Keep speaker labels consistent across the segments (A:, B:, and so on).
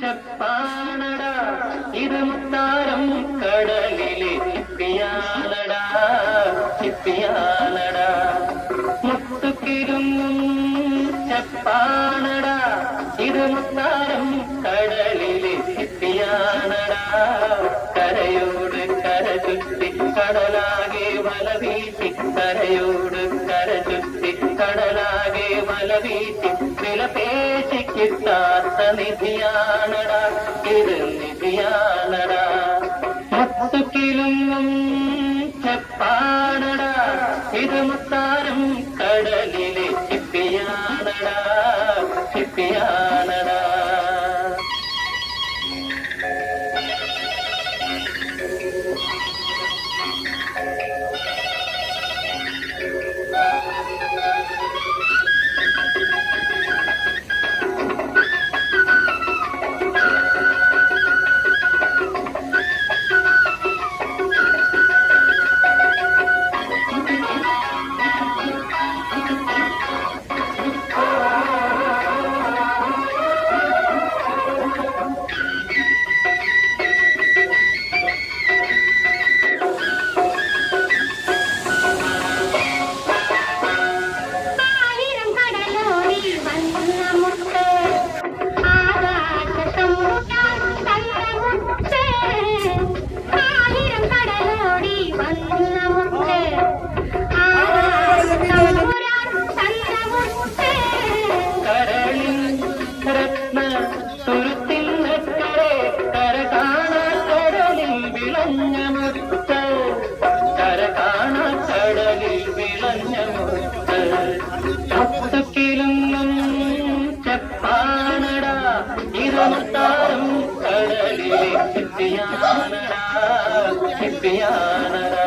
A: ചപ്പാണടാ. ഇത് മുത്താരം കടലിലെ ചിപ്പിയാനടാ ചിപ്പിയാനടാ മുത്തുക്കിലുങ്ങും ചപ്പാണടാ. ഇത് മുത്താരം കടലിലെ ചിപ്പിയാനടാ കരയോട് കര ചുറ്റി കടലാകെ വല വീശി കരയോട് കര ചുറ്റി കടലാകെ വല വീശി വില പേശി കിട്ടാത്ത നിധിയാണടാ. ഇത് നിധിയാണടാ. മുത്തുക്കിലും ചെപ്പാണടാ. ഇത് മുത്താരം കടലിലെ ചിപ്പിയാണടാ. ചിപ്പിയാണടാ.
B: ആയിരം
A: വിളഞ്ഞ മുത്ത് കര കാണാ കടലിൽ വിളഞ്ഞ മുത്ത് മുത്തുക്കിലുങ്ങും ചെപ്പാനടാ ഇരുമുത്താരം കടലിലെ ചിപ്പിയാനടാ ചിപ്പിയാനടാ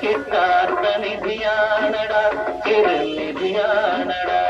A: പേശി കിട്ടാത്ത നിധിയാണടാ ഇത് നിധിയാണടാ